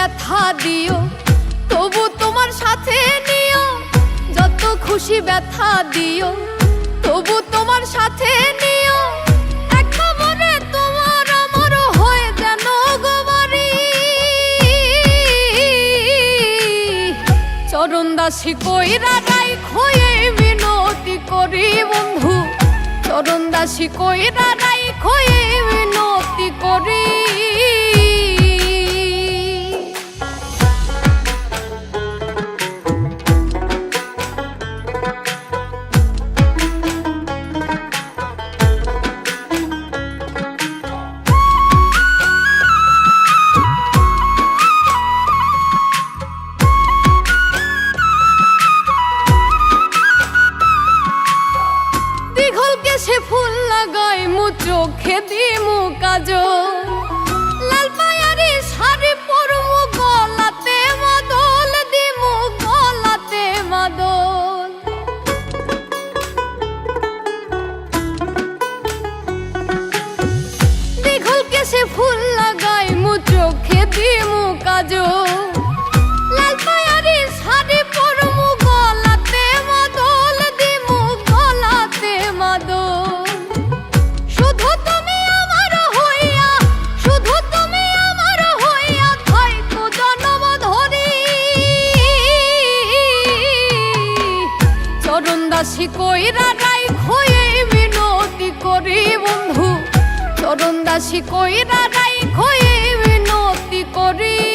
ব্যথা দিও, তবু তোমার সাথে নিও। যত খুশি ব্যথা দিও, তবু তোমার সাথে নিও। চরণ দাসী কইরা রাই খয়ে মিনতি করি বন্ধু। চরণ দাসী কইরা রাই খয়ে মিনতি করি। চোখে দিমু কাজল। লাল পায়ারি শাড়ি পরমু, গলাতে মাদল, দিমু গলাতে মাদল। দীঘল কেশে ফুল লাগাই মু চোখে দিমু কাজল। দাসী কইরা নাই খয়ে মিনতি করি বন্ধু। চরণ দাসী কইরা নাই খয়ে মিনতি করি।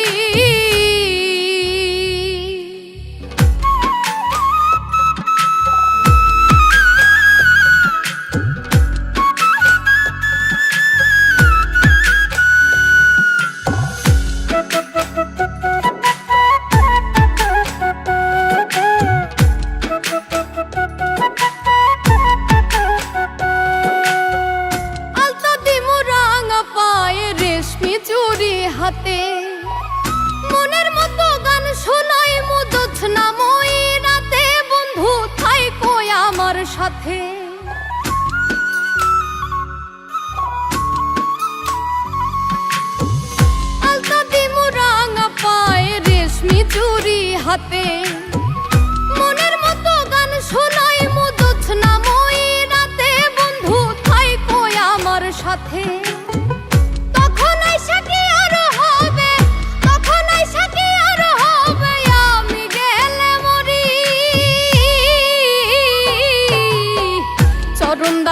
রেশমি হাতে। মনের মতো গান শোনাই মুদুছ না রাতে। বন্ধু থাই কই আমার সাথে।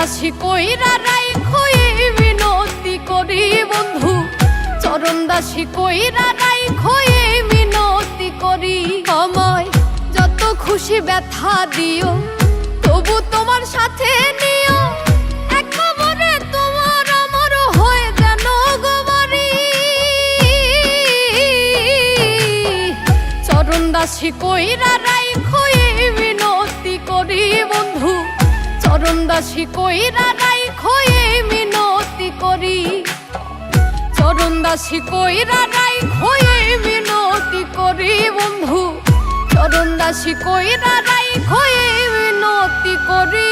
দাসী কইরা রাই খয়ে মিনতি করি, বন্ধু। চরণ দাসী কইরা রাই খয়ে মিনতি করি। আমায় যত খুশি ব্যথা দিও, তবু তোমার সাথে নিও। দাসী কইরা রাই চরণ দাসী কইরা রাই খয়ে মিনতি করি। চরণ দাসী কইরা রাই খয়ে মিনতি করি, বন্ধু। চরণ দাসী কইরা রাই খয়ে মিনতি করি।